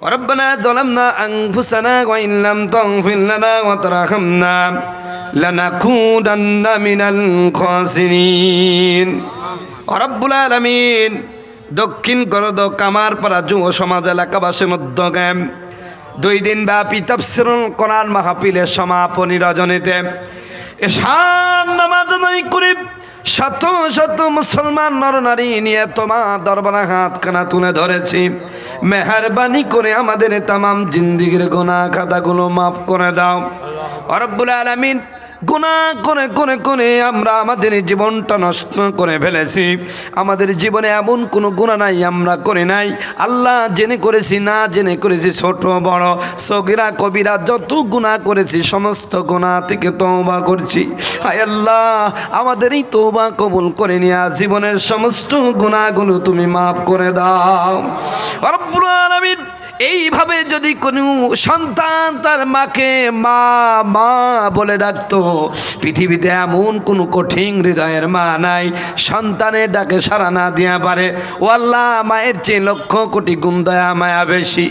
ربنا ظلمنا أنفسنا وإن لم تغفر لنا وترحمنا لنكونن من الخاسرين رب العالمين দক্ষিণ করদ কামারপাড়া যুব সমাজ এলাকাবাসীর মধ্যে দুই দিন ব্যাপী তফসিরুল কোরআন মাহফিলের সমাপনী রজনীতে এশান নামাজ আদায় করে শত শত মুসলমান নর নারী নিয়ে তোমার দরবারে হাত কানা তুলে ধরেছি। মেহরবানি করে আমাদের তাম জিন্দিগির গোনা খাতাগুলো মাফ করে দাও। রব্বুল আলামিন গুণা করে করে করে আমরা আমাদের জীবনটা নষ্ট করে ফেলেছি। আমাদের জীবনে এমন কোনো গুণা নাই, আমরা করে নাই। আল্লাহ জেনে করেছি, না জেনে করেছি, ছোট, বড়, সগিরা, কবিরা, যত গুণা করেছি, সমস্ত গুণা থেকে তৌবা করছি। হায় আল্লাহ, আমাদের এই তৌবা কবুল করে নেওয়া জীবনের সমস্ত গুণাগুলো তুমি মাফ করে দাও। রব্বুল আলামিন এইভাবে যদি কোনো সন্তান তার মাকে মা মা বলে ডাকতো, পৃথিবীতে এমন কোনো কঠিন হৃদয়ের মা নাই, সন্তানের ডাকে সারা না দিয়া পারে। ও আল্লাহ, মায়ের চেয়ে লক্ষ কোটি গুণ দয়া মায়া বেশি।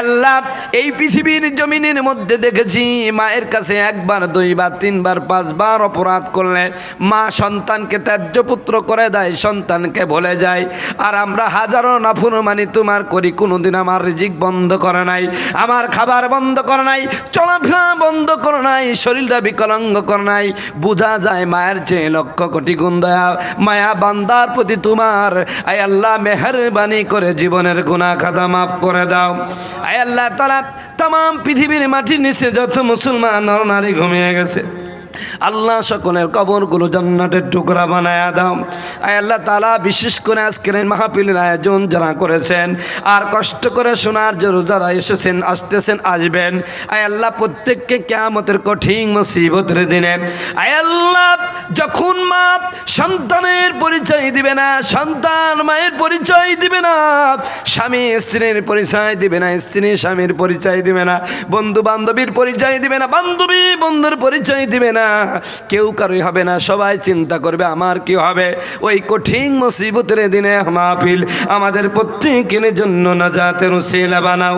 আল্লাহ, এই পৃথিবীর জমিনের মধ্যে দেখেছি, মায়ের কাছে একবার, দুইবার, তিনবার, পাঁচবার অপরাধ করলে মা সন্তানকে ত্যায্য পুত্র করে দেয়, সন্তানকে ভুলে যায়, আর আমরা হাজারো নাফুরমানি তোমার করি, কোনোদিন আমার রিজিক বন্ধ করে নাই, আমার খাবার বন্ধ করে নাই, চলাফেরা বন্ধ করে নাই, শরীরটা বিকলাঙ্গ করে নাই। বোঝা যায় মায়ের চেয়ে লক্ষ কোটি গুণ দয়া। মায়া বান্দার প্রতি তোমার। আয় আল্লাহ, মেহরবানি করে জীবনের গুণা খাদা মাফ করে দাও। আয় আল্লাহ তালা তাম পৃথিবীর মাটির নিচে যত মুসলমান নর নারী ঘুমিয়ে গেছে। আল্লাহ সকলের কবরগুলো জান্নাতের টুকরা বানায়া দাও। আয় আল্লাহ তালা বিশেষ করে আজকের এই মাহফিলের আয়োজন যারা করেছেন, আর কষ্ট করে শোনার জন্য যারা এসেছেন, আসতেছেন, আসবেন, আয় আল্লাহ প্রত্যেককে কেয়ামতের কঠিন মুসিবতের দিনে, আয় আল্লাহ যখন মা সন্তানের পরিচয় দিবে না, সন্তান মায়ের পরিচয় দিবে না, স্বামী স্ত্রীর পরিচয় দিবে না, স্ত্রী স্বামীর পরিচয় দিবে না বন্ধু বান্ধবীর পরিচয় দিবে না বান্ধবী বন্ধুর পরিচয় দিবে না কেউ কারোই হবে না, সবাই চিন্তা করবে আমার কি হবে। ওই কঠিন মুসিবতের দিনে মাহফিল আমাদের প্রত্যেকের জন্য না যাতে রুসিলা বানাও।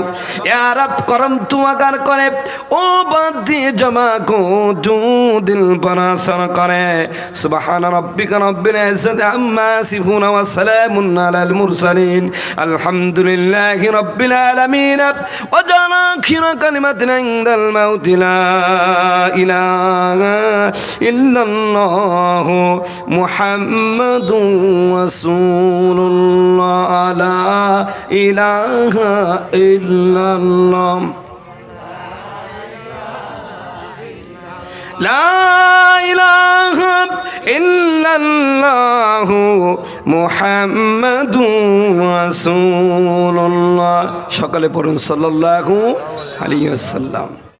ইয়ারাব, করম তুয়াকার করে, ও বাদ দিয়ে জমা কো, জু দিল পরাসর করে। সুবহান রাব্বিকা রব্বিল ইজ্জাতি আম্মা ইয়াসিফুন ওয়া সালামুন আলাল মুরসালিন। আলহামদুলিল্লাহি রাব্বিল আলামিন। ওয়া জানা খিরা কালিমাতিন ইনদাল মাউতি লা ইলাহা ইল্লাল্লাহ মুহাম্মাদুর রাসূলুল্লাহ লা ইলাহা ইল্লাল্লাহ لا إله إلا الله محمد رسول الله সকালে পড়ুন সাল্লাল্লাহু আলাইহি ওয়াসাল্লাম